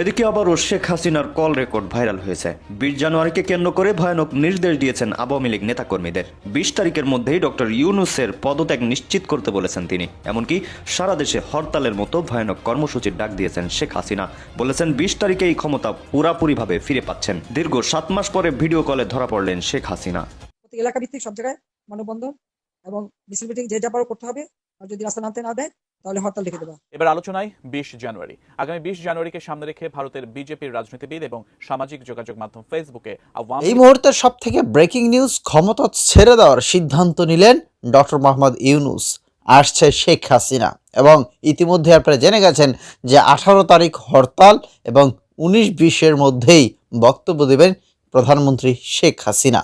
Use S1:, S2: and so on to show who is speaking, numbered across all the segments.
S1: এদিকে আবারও শেখ হাসিনার কল রেকর্ড ভাইরাল হয়েছে। বিশ জানুয়ারিকে কেন্দ্র করে ভয়ানক নির্দেশ দিয়েছেন আওয়ামী লীগ নেতাকর্মীদের। বিশ তারিখের মধ্যেই ডক্টর ইউনুসের পদত্যাগ নিশ্চিত করতে বলেছেন তিনি। এমনকি সারা দেশে হরতালের মতো ভয়ানক কর্মসূচির ডাক দিয়েছেন শেখ হাসিনা। বলেছেন বিশ তারিখে এই ক্ষমতা পুরাপুরিভাবে ফিরে পাচ্ছেন। দীর্ঘ সাত মাস পরে ভিডিও কলে ধরা পড়লেন শেখ হাসিনা।
S2: এলাকা ভিত্তিক সব জায়গায় মানববন্ধন এবং মিছিল মিটিং যে যা পারো করতে হবে। যদি রাস্তা নামতে না দেয় তাহলে হরতাল ডেকে দেবা।
S3: এবার আলোচনায় বিশ জানুয়ারি। আগামী বিশ জানুয়ারিকে সামনে রেখে ভারতের বিজেপির রাজনীতিবিদ এবং সামাজিক যোগাযোগ মাধ্যম ফেসবুকে
S4: এই মুহূর্তের সব থেকে ব্রেকিং নিউজ ক্ষমতা ছেড়ে দেওয়ার সিদ্ধান্ত নিলেন ডক্টর মোহাম্মদ ইউনুস। আসছে শেখ হাসিনা এবং ইতিমধ্যে আপনারা জেনে গেছেন যে আঠারো তারিখ হরতাল এবং উনিশ বিশের মধ্যেই বক্তব্য দেবেন প্রধানমন্ত্রী শেখ হাসিনা।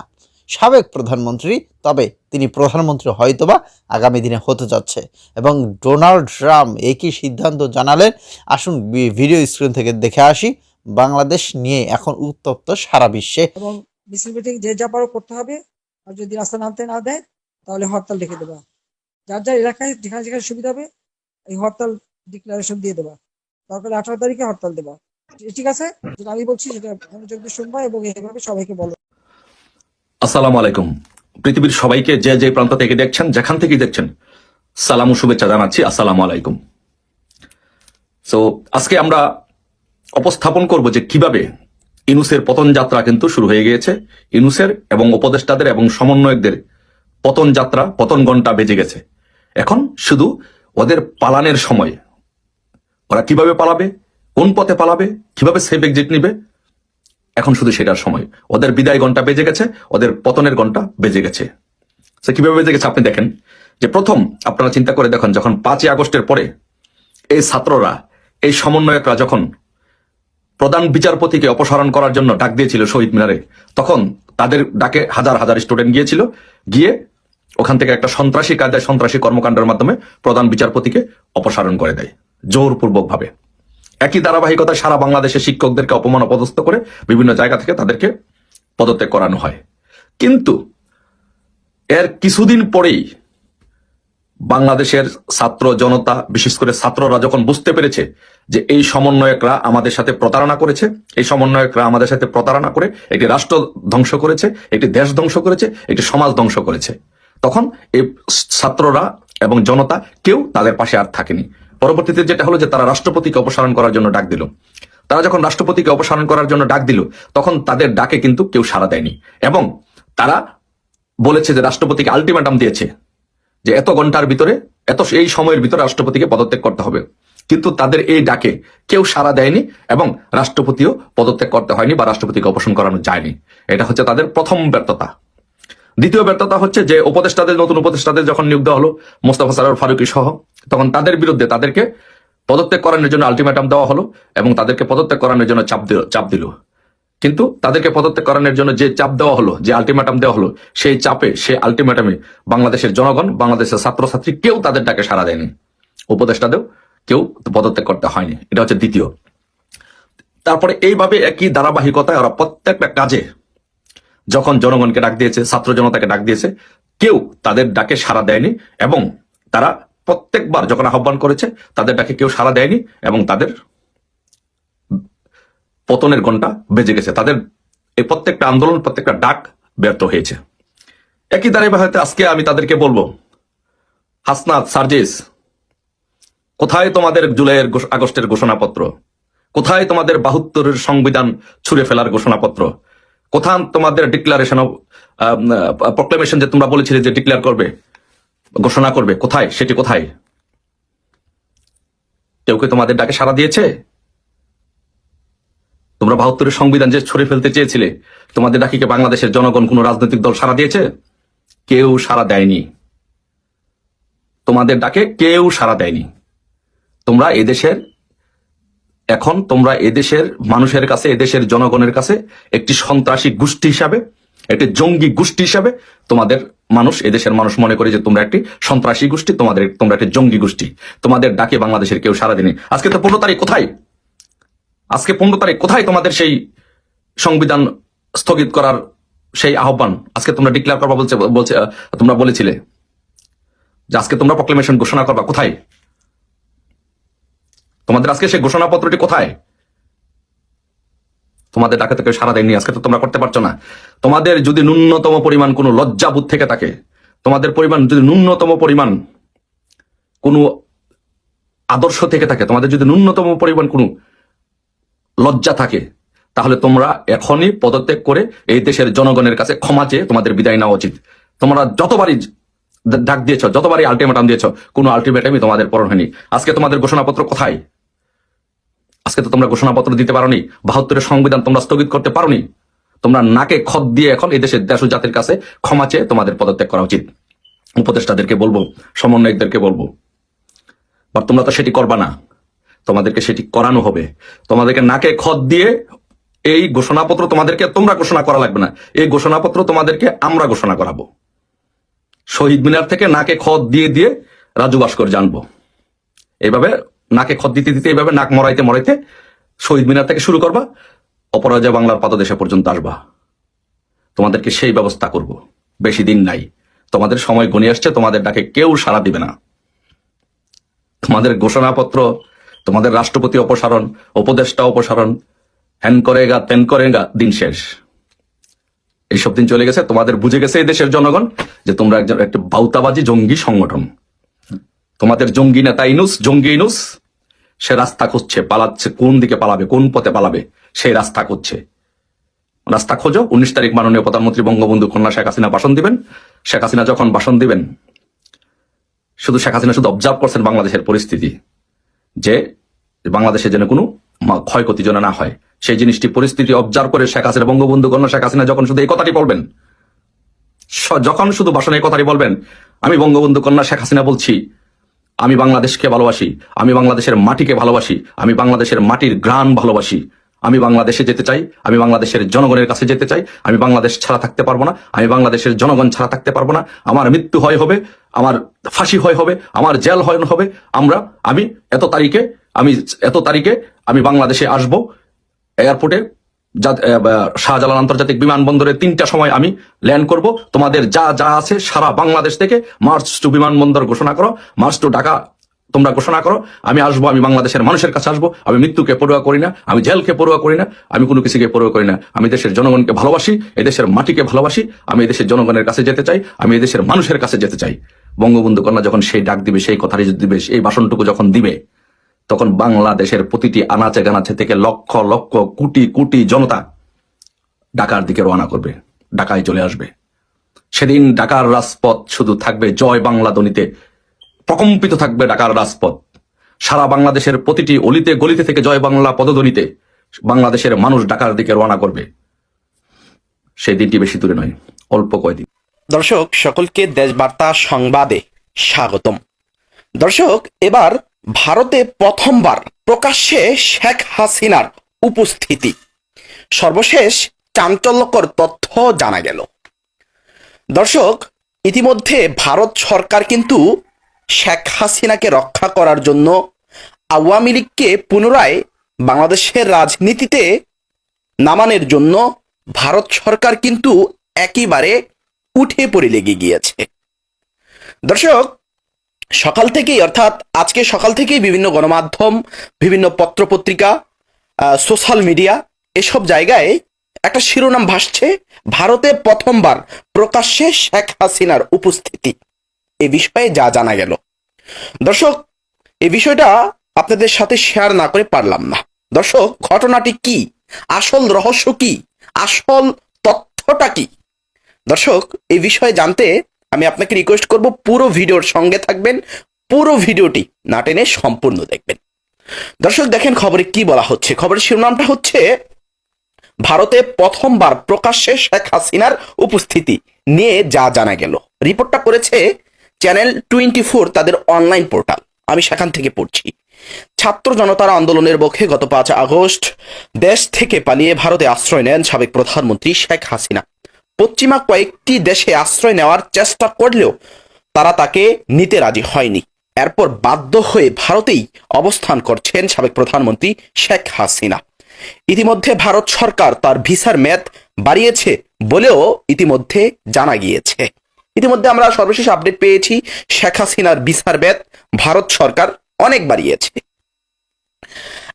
S4: সাবেক প্রধানমন্ত্রী, তবে তিনি প্রধানমন্ত্রী হয়তোবা আগামী দিনে হতে যাচ্ছে। এবং ডোনাল্ড ট্রাম্প একই সিদ্ধান্ত জানালেন। আসুন ভিডিও স্ক্রিন থেকে দেখে আসি, বাংলাদেশ নিয়ে এখন উত্তপ্ত সারা বিশ্বে।
S2: এবং মিছিল যে যা পারো করতে হবে। আর যদি রাস্তা নামতে না দেয়, তাহলে হরতাল ডেকে দেবা। যার যার এলাকায় যেখানে যেখানে সুবিধা হবে, এই হরতাল ডিক্লারেশন দিয়ে দেবা। দরকার আঠারো তারিখে হরতাল দেবা। ঠিক আছে? যেটা আমি বলছি সেটা মনোযোগ দিয়ে শুনবা এবং এইভাবে সবাইকে বলো।
S5: আসসালামু আলাইকুম। পৃথিবীর সবাইকে যে যে প্রান্ত থেকে দেখছেন, যেখান থেকে দেখছেন, সালাম ও শুভেচ্ছা জানাচ্ছি। আসসালামু আলাইকুম। সো আজকে আমরা উপস্থাপন করব যে কীভাবে ইনুসের পতন যাত্রা কিন্তু শুরু হয়ে গিয়েছে। ইনুসের এবং উপদেষ্টাদের এবং সমন্বয়কদের পতন যাত্রা, পতন ঘণ্টা বেজে গেছে। এখন শুধু ওদের পালানের সময়। ওরা কীভাবে পালাবে? কোন পথে পালাবে? কীভাবে সেফ এক্সিট নিবে? এখন শুধু সেটার সময়। ওদের বিদায় ঘণ্টা বেজে গেছে, ওদের পতনের ঘণ্টা বেজে গেছে। সে কীভাবে বেজে গেছে আপনি দেখেন। যে প্রথম আপনারা চিন্তা করে দেখেন, যখন পাঁচই আগস্টের পরে এই ছাত্ররা, এই সমন্বয়করা যখন প্রধান বিচারপতিকে অপসারণ করার জন্য ডাক দিয়েছিল শহীদ মিনারে, তখন তাদের ডাকে হাজার হাজার স্টুডেন্ট গিয়েছিল, গিয়ে ওখান থেকে একটা সন্ত্রাসী কায়দায় সন্ত্রাসী কর্মকাণ্ডের মাধ্যমে প্রধান বিচারপতিকে অপসারণ করে দেয় জোরপূর্বক ভাবে একই ধারাবাহিকতা সারা বাংলাদেশে শিক্ষকদেরকে অপমান অপদস্থ করে বিভিন্ন জায়গা থেকে তাদেরকে পদত্যাগ করানো হয়। কিন্তু এর কিছুদিন পরেই বাংলাদেশের ছাত্র জনতা, বিশেষ করে ছাত্ররা যখন বুঝতে পেরেছে যে এই সমন্বয়করা আমাদের সাথে প্রতারণা করেছে, এই সমন্বয়করা আমাদের সাথে প্রতারণা করে একটি রাষ্ট্র ধ্বংস করেছে, একটি দেশ ধ্বংস করেছে, একটি সমাজ ধ্বংস করেছে, তখন এই ছাত্ররা এবং জনতা কেউ তাদের পাশে আর থাকেনি। পরবর্তীতে যেটা হলো যে তারা রাষ্ট্রপতিকে অপসারণ করার জন্য ডাক দিল। তারা যখন রাষ্ট্রপতিকে অপসারণ করার জন্য ডাক দিল, তখন তাদের ডাকে কিন্তু কেউ সাড়া দেয়নি। এবং তারা বলেছে যে রাষ্ট্রপতিকে আলটিমেটাম দিয়েছে যে এত ঘণ্টার ভিতরে, এত এই সময়ের ভিতরে রাষ্ট্রপতিকে পদত্যাগ করতে হবে। কিন্তু তাদের এই ডাকে কেউ সাড়া দেয়নি এবং রাষ্ট্রপতিও পদত্যাগ করতে হয়নি বা রাষ্ট্রপতিকে অপসারণ করানো যায়নি। এটা হচ্ছে তাদের প্রথম ব্যর্থতা। দ্বিতীয় ব্যর্থতা হচ্ছে যে উপদেষ্টাদের, নতুন উপদেষ্টাদের যখন নিয়োগ দেওয়া হলো, মোস্তাফা সারার, ফারুকি সহ, তখন তাদের বিরুদ্ধে তাদেরকে পদত্যাগ করানোর জন্য আলটিমেটাম দেওয়া হলো এবং তাদেরকে পদত্যাগ করানোর জন্য চাপ দিল চাপ দিল। কিন্তু তাদেরকে পদত্যাগ করানোর জন্য যে চাপ দেওয়া হলো, যে আলটিমেটাম দেওয়া হলো, সেই চাপে, সেই আলটিমেটামে বাংলাদেশের জনগণ, বাংলাদেশের ছাত্রছাত্রী কেউ তাদের ডাকে সাড়া দেয়নি। উপদেষ্টাদেরও কেউ পদত্যাগ করতে হয়নি। এটা হচ্ছে দ্বিতীয়। তারপরে এইভাবে একই ধারাবাহিকতায় ওরা প্রত্যেকটা কাজে যখন জনগণকে ডাক দিয়েছে, ছাত্র জনতাকে ডাক দিয়েছে, কেউ তাদের ডাকে সাড়া দেয়নি এবং তারা প্রত্যেকবার যখন আহ্বান করেছে, তাদের ডাকে কেউ সাড়া দেয়নি এবং তাদের পতনের ঘণ্টা বেজে গেছে। তাদের এই প্রত্যেকটা আন্দোলন, প্রত্যেকটা ডাক ব্যর্থ হয়েছে। একই হয়তো আজকে আমি তাদেরকে বলব, হাসনাত, সার্জিস, কোথায় তোমাদের জুলাইয়ের আগস্টের ঘোষণাপত্র? কোথায় তোমাদের বাহাত্তরের সংবিধান ছুড়ে ফেলার ঘোষণাপত্র? কোথায় তোমাদের ডিক্লারেশন অফ প্রক্লেমেশন যে তোমরা বলেছিলে যে ডিক্লেয়ার করবে, ঘোষণা করবে, কোথায়? সেটি কোথায়? কেউ কি তোমাদের ডাকে সাড়া দিয়েছে? তোমরা বাহাত্তরের সংবিধান যে ছড়ে ফেলতে চেয়েছিলে, তোমাদের ডাকি কি বাংলাদেশের জনগণ কোন রাজনৈতিক দল সাড়া দিয়েছে? কেউ সাড়া দেয়নি। তোমাদের ডাকে কেউ সাড়া দেয়নি। তোমরা এদেশের এখন তোমরা এদেশের মানুষের কাছে, এদেশের জনগণের কাছে একটি সন্ত্রাসী গোষ্ঠী হিসাবে, একটি জঙ্গি গোষ্ঠী হিসাবে তোমাদের মানুষ, এদেশের মানুষ মনে করে যে তোমরা একটি সন্ত্রাসী গোষ্ঠী, তোমাদের তোমরা একটি জঙ্গি গোষ্ঠী। তোমাদের ডাকে বাংলাদেশের কেউ সারা দিনে আজকে তো পনেরো তারিখ, কোথায়? আজকে পনেরো তারিখ, কোথায় তোমাদের সেই সংবিধান স্থগিত করার সেই আহ্বান? আজকে তোমরা ডিক্লেয়ার করবা বলছে বলছে তোমরা বলেছিলে যে আজকে তোমরা প্রক্লেমেশন ঘোষণা করবা। কোথায়? তোমাদের আজকে সেই ঘোষণাপত্রটি কোথায়? তোমাদের ডাকে থেকে সারা দেয়নি, আজকে তো তোমরা করতে পারছ না। তোমাদের যদি ন্যূনতম পরিমাণ কোনো লজ্জাবোধ থেকে থাকে, তোমাদের পরিমাণ যদি ন্যূনতম পরিমাণ কোনো আদর্শ থেকে থাকে, তোমাদের যদি ন্যূনতম পরিমাণ কোনো লজ্জা থাকে, তাহলে তোমরা এখনই পদত্যাগ করে এই দেশের জনগণের কাছে ক্ষমা চেয়ে তোমাদের বিদায় নেওয়া উচিত। তোমরা যতবারই ডাক দিয়েছ, যতবারই আলটিমেটাম দিয়েছ, কোনো আলটিমেটামই তোমাদের পূরণ হয়নি। আজকে তোমাদের ঘোষণাপত্র কোথায়? আজকে তো তোমরা ঘোষণাপত্র দিতে পারোনি, বাহাত্তরের সংবিধান তোমরা স্থগিত করতে পারোনি। তোমরা নাকে খত দিয়ে এখন এই দেশ জাতির কাছে ক্ষমা চেয়ে তোমাদের পদত্যাগ করা উচিত। উপদেষ্টাদেরকে বলব, সমন্বয়কদেরকে বলব বাট তোমরা তো সেটি করবা না। তোমাদেরকে সেটি করানো হবে। তোমাদেরকে নাকে খত দিয়ে এই ঘোষণাপত্র তোমাদেরকে তোমরা ঘোষণা করা লাগবে না। এই ঘোষণাপত্র তোমাদেরকে আমরা ঘোষণা করাবো। শহীদ মিনার থেকে নাকে খত দিয়ে দিয়ে রাজু ভাস্কর জানব এইভাবে নাকে খত দিতে দিতে এইভাবে নাক মরাইতে মরাইতে শহীদ মিনার থেকে শুরু করবা, অপরাজয় বাংলার পাদদেশে পর্যন্ত আসবা। তোমাদেরকে সেই ব্যবস্থা করব। বেশি দিন নাই। তোমাদের সময় গণিয়ে আসছে, তোমাদের ডাকে কেউ সাড়া দিবে না। তোমাদের ঘোষণাপত্র, তোমাদের রাষ্ট্রপতি অপসারণ, উপদেষ্টা অপসারণ হ্যান করেগা, তেন করেগা, দিন শেষ। এইসব দিন চলে গেছে, তোমাদের বুঝে গেছে এই দেশের জনগণ যে তোমরা একজন একটা বাউতাবাজি জঙ্গি সংগঠন। তোমাদের জঙ্গি নেতা ইনুস, জঙ্গি ইনুস সে রাস্তা খুঁজছে, পালাচ্ছে, কোন দিকে পালাবে, কোন পথে পালাবে, সে রাস্তা খুঁজছে। রাস্তা খোঁজো, উনিশ তারিখ মাননীয় প্রধানমন্ত্রী বঙ্গবন্ধু কন্যা শেখ হাসিনা ভাষণ দিবেন। শেখ হাসিনা যখন ভাষণ দিবেন, শুধু শেখ হাসিনা শুধু অবজার্ভ করছেন বাংলাদেশের পরিস্থিতি, যে বাংলাদেশে যেন কোনো ক্ষয়ক্ষতি যেন না হয়, সেই জিনিসটি পরিস্থিতি অবজার্ভ করে শেখ হাসিনা, বঙ্গবন্ধু কন্যা শেখ হাসিনা যখন শুধু এই কথাটি বলবেন যখন শুধু ভাষণে এই কথাটি বলবেন, আমি বঙ্গবন্ধু কন্যা শেখ হাসিনা বলছি আমি বাংলাদেশকে ভালোবাসি, আমি বাংলাদেশের মাটিকে ভালোবাসি, আমি বাংলাদেশের মাটির গ্রান ভালোবাসি। আমি বাংলাদেশে যেতে চাই, আমি বাংলাদেশের জনগণের কাছে যেতে চাই, আমি বাংলাদেশ ছাড়া থাকতে পারব না, আমি বাংলাদেশের জনগণ ছাড়া থাকতে পারব না, আমার মৃত্যু হয় হবে, আমার ফাঁসি হয় হবে, আমার জেল হয় হবে, আমরা, আমি এত তারিখে, আমি এত তারিখে আমি বাংলাদেশে আসব এয়ারপোর্টে শাহজালাল আন্তর্জাতিক বিমানবন্দরে তিনটা সময় আমি ল্যান্ড করব। তোমাদের যা যা আছে সারা বাংলাদেশ থেকে মার্চ টু বিমানবন্দর ঘোষণা করো। মার্চ টু ঢাকা তোমরা ঘোষণা করো। আমি আসব, আমি বাংলাদেশের মানুষের কাছে আসব। আমি মৃত্যুকে পড়ুয়া করি না, আমি জেলকে পড়ুয়া করি না, আমি কোনো কিছুকে পড়ুয়া করি না। আমি দেশের জনগণকে ভালোবাসি, এদেশের মাটিকে ভালোবাসি, আমি এদেশের জনগণের কাছে যেতে চাই, আমি এদেশের মানুষের কাছে যেতে চাই। বঙ্গবন্ধু কন্যা যখন সেই ডাক দিবে, সেই কথাটি দিবে, সেই ভাষণটুকু যখন দিবে তখন বাংলাদেশের প্রতিটি আনাচে গানাচে থেকে লক্ষ লক্ষ, কোটি কোটি জনতা ঢাকার দিকে রওনা করবে, ঢাকায় চলে আসবে। সেদিন ঢাকার রাজপথ শুধু থাকবে, জয় বাংলা ধ্বনিতে প্রকম্পিত থাকবে ঢাকার রাজপথ। সারা বাংলাদেশের প্রতিটি অলিতে গলিতে থেকে জয় বাংলা পদধ্বনিতে বাংলাদেশের মানুষ ঢাকার দিকে রওনা করবে। সেই দিনটি বেশি দূরে নয়, অল্প কয়দিন
S6: দর্শক, সকলকে দেশবার্তা সংবাদে স্বাগতম। দর্শক, এবার ভারতে প্রথমবার প্রকাশ্যে শেখ হাসিনার উপস্থিতি। সর্বশেষ চাঞ্চল্যকর তথ্য জানা গেল। দর্শক, ইতিমধ্যে ভারত সরকার কিন্তু শেখ হাসিনাকে রক্ষা করার জন্য আওয়ামী লীগকে পুনরায় বাংলাদেশের রাজনীতিতে নামানোর জন্য ভারত সরকার কিন্তু একেবারে উঠে পড়ে লেগে গিয়েছে। দর্শক সকাল থেকেই, অর্থাৎ আজকে সকাল থেকেই বিভিন্ন গণমাধ্যম, বিভিন্ন পত্রপত্রিকা সোশ্যাল মিডিয়া এসব জায়গায় একটা শিরোনাম ভাসছে, ভারতে প্রথমবার প্রকাশ্যে শেখ হাসিনার উপস্থিতি। এ বিষয়ে যা জানা গেল। দর্শক এই বিষয়টা আপনাদের সাথে শেয়ার না করে পারলাম না। দর্শক, ঘটনাটি কি? আসল রহস্য কি? আসল তথ্যটা কি? দর্শক এই বিষয়ে জানতে আমি আপনাকে রিকোয়েস্ট করব পুরো ভিডিওর সঙ্গে থাকবেন, পুরো ভিডিওটি না টেনে সম্পূর্ণ দেখবেন। দর্শক, দেখেন খবরে কি বলা হচ্ছে? খবরের শিরোনামটা হচ্ছে, ভারতে প্রথমবার প্রকাশ্যে শেখ হাসিনার উপস্থিতি নিয়ে যা জানা গেল। রিপোর্টটা করেছে চ্যানেল টোয়েন্টি ফোর তাদের অনলাইন পোর্টাল। আমি সেখান থেকে পড়ছি। ছাত্র জনতার আন্দোলনের পক্ষে গত পাঁচ আগস্ট দেশ থেকে পালিয়ে ভারতে আশ্রয় নেন সাবেক প্রধানমন্ত্রী শেখ হাসিনা। পশ্চিমা কয়েকটি দেশে আশ্রয় নেওয়ার চেষ্টা করলেও তারা তাকে নিতে রাজি হয়নি। এরপর বাধ্য হয়ে ভারতেই অবস্থান করছেন সাবেক প্রধানমন্ত্রী শেখ হাসিনা। ইতিমধ্যে ভারত সরকার তার ভিসার মেয়াদ বাড়িয়েছে বলেও ইতিমধ্যে জানা গিয়েছে। ইতিমধ্যে আমরা সর্বশেষ আপডেট পেয়েছি, শেখ হাসিনার ভিসার মেয়াদ ভারত সরকার অনেক বাড়িয়েছে।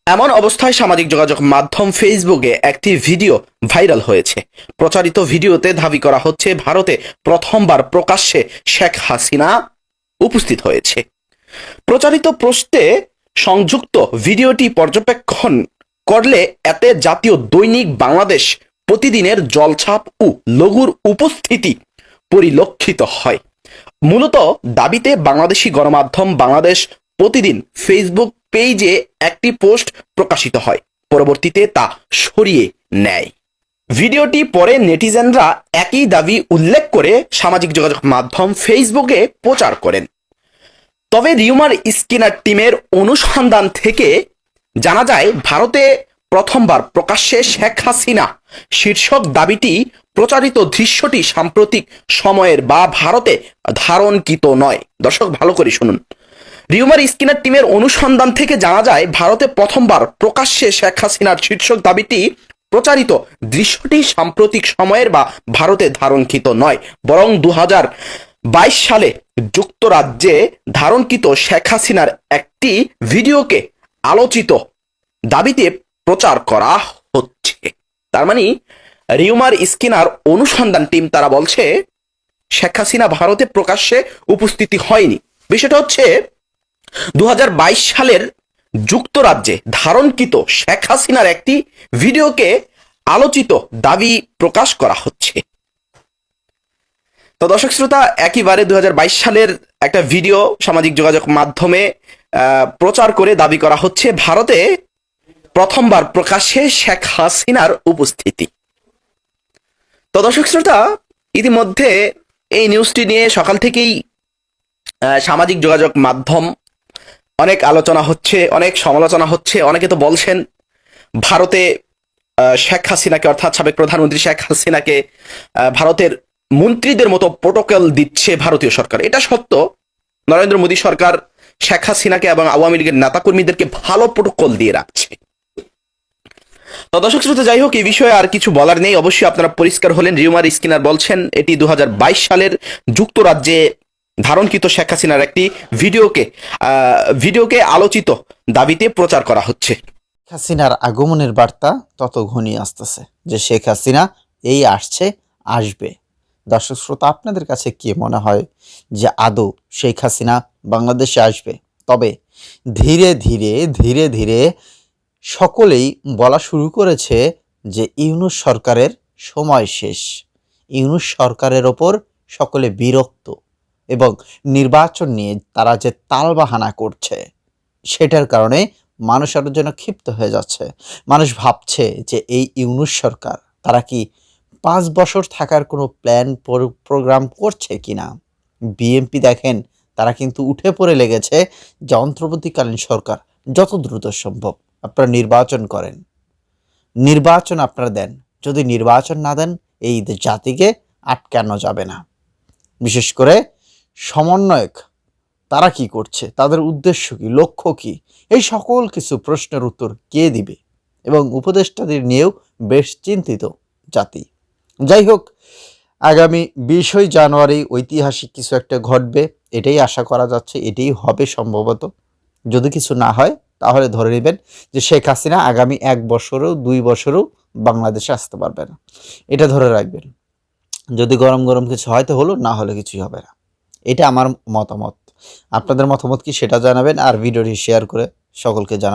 S6: এমন অবস্থায় সামাজিক যোগাযোগ মাধ্যম ফেসবুকে একটি ভিডিও ভাইরাল হয়েছে। প্রচারিত ভিডিওতে দাবি করা হচ্ছে, ভারতে প্রথমবার প্রকাশ্যে শেখ হাসিনা উপস্থিত হয়েছে। প্রচারিত প্রশ্নে সংযুক্ত ভিডিওটি পর্যবেক্ষণ করলে এতে জাতীয় দৈনিক বাংলাদেশ প্রতিদিনের জলছাপ ও লঘুর উপস্থিতি পরিলক্ষিত হয়। মূলত দাবিতে বাংলাদেশি গণমাধ্যম বাংলাদেশ প্রতিদিন ফেসবুক পেজে একটি পোস্ট প্রকাশিত হয়। পরবর্তীতে তা সরিয়ে নেয়। ভিডিওটি পরে নেটিজেনরা একই দাবি উল্লেখ করে সামাজিক যোগাযোগ মাধ্যম ফেসবুকে প্রচার করেন। তবে রিউমার স্কিনার টিমের অনুসন্ধান থেকে জানা যায়, ভারতে প্রথমবার প্রকাশ্যে শেখ হাসিনা শীর্ষক দাবিটি প্রচারিত দৃশ্যটি সাম্প্রতিক সময়ের বা ভারতে ধারণকৃত নয়। দর্শক, ভালো করে শুনুন। রিউমার স্কিনার টিমের অনুসন্ধান থেকে জানা যায়, ভারতে প্রথমবার প্রকাশ্যে শেখ হাসিনার শীর্ষক দাবিটি প্রচারিত দৃশ্যটি সাম্প্রতিক সময়ের বা ভারতে ধারণকৃত নয়। বরং দু বাইশ সালে যুক্তরাজ্যে ধারণকৃত শেখ হাসিনার একটি ভিডিওকে আলোচিত দাবিতে প্রচার করা হচ্ছে। তার মানে রিউমার স্কিনার অনুসন্ধান টিম তারা বলছে, শেখ হাসিনা ভারতে প্রকাশ্যে উপস্থিতি হয়নি। বিষয়টা হচ্ছে দু হাজার বাইশ সালের যুক্তরাজ্যে ধারণকৃত শেখ হাসিনার একটি ভিডিওকে আলোচিত দাবি প্রকাশ করা হচ্ছে। তো দর্শক শ্রোতা, একইবারে দুহাজার বাইশ সালের একটা ভিডিও সামাজিক যোগাযোগ মাধ্যমে প্রচার করে দাবি করা হচ্ছে ভারতে প্রথমবার প্রকাশ্যে শেখ হাসিনার উপস্থিতি। তো দর্শক শ্রোতা, ইতিমধ্যে এই নিউজটি নিয়ে সকাল থেকেই সামাজিক যোগাযোগ মাধ্যম অনেক আলোচনা হচ্ছে, অনেক সমালোচনা হচ্ছে। অনেকে তো বলছেন ভারতে শেখ হাসিনাকে, অর্থাৎ সাবেক প্রধানমন্ত্রী শেখ হাসিনাকে ভারতের মন্ত্রীদের মতো প্রোটোকল দিচ্ছে ভারতীয় সরকার। এটা সত্য। নরেন্দ্র মোদী সরকার শেখ হাসিনাকে এবং আওয়ামী লীগের নেতাকর্মীদেরকে ভালো প্রোটোকল দিয়ে রাখছে। তো দর্শক শ্রোতা, যাই হোক, এই বিষয়ে আর কিছু বলার নেই। অবশ্যই আপনারা পরিষ্কার হলেন। রিউমার স্কিনার বলছেন, এটি দু হাজার বাইশ সালের যুক্তরাজ্যে ধারণকৃত শেখ হাসিনার একটি ভিডিওকে ভিডিওকে আলোচিত দাবিতে প্রচার করা হচ্ছে।
S4: শেখ হাসিনার আগমনের বার্তা তত ঘনিয়ে আসতেছে যে শেখ হাসিনা এই আসছে, আসবে। দর্শক শ্রোতা, আপনাদের কাছে কি মনে হয় যে আদৌ শেখ হাসিনা বাংলাদেশে আসবে? তবে ধীরে ধীরে ধীরে ধীরে সকলেই বলা শুরু করেছে যে ইউনুস সরকারের সময় শেষ। ইউনুস সরকারের ওপর সকলে বিরক্ত। এবং নির্বাচন নিয়ে তারা যে তালবাহানা করছে, সেটার কারণে মানুষ আরও যেন ক্ষিপ্ত হয়ে যাচ্ছে। মানুষ ভাবছে যে এই ইউনুস সরকার, তারা কি পাঁচ বছর থাকার কোনো প্ল্যান প্রোগ্রাম করছে কিনা? বিএমপি দেখেন, তারা কিন্তু উঠে পড়ে লেগেছে যে অন্তর্বর্তীকালীন সরকার যত দ্রুত সম্ভব আপনারা নির্বাচন করেন। নির্বাচন আপনারা দেন। যদি নির্বাচন না দেন, এই জাতিকে আটকানো যাবে না। বিশেষ করে সমন্বয়ক, তারা কি করছে? তাদের উদ্দেশ্য কি? লক্ষ্য কি? এই সকল কিছু প্রশ্নের উত্তর কে দিবে? এবং উপদেষ্টাদের নিয়েও বেশ চিন্তিত জাতি। যাই হোক, আগামী বিশই জানুয়ারি ঐতিহাসিক কিছু একটা ঘটবে, এটাই আশা করা যাচ্ছে, এটাই হবে সম্ভবত। যদি কিছু না হয়, তাহলে ধরে নেবেন যে শেখ হাসিনা আগামী এক বছরেও, দুই বছরেও বাংলাদেশে আসতে পারবে না। এটা ধরে রাখবেন। যদি গরম গরম কিছু হয়তো হলো, না হলে কিছুই হবে না। এটা আমার মতামত। আপনাদের মতামত কি সেটা জানাবেন আর ভিডিওটি শেয়ার করে সকলকে জানান।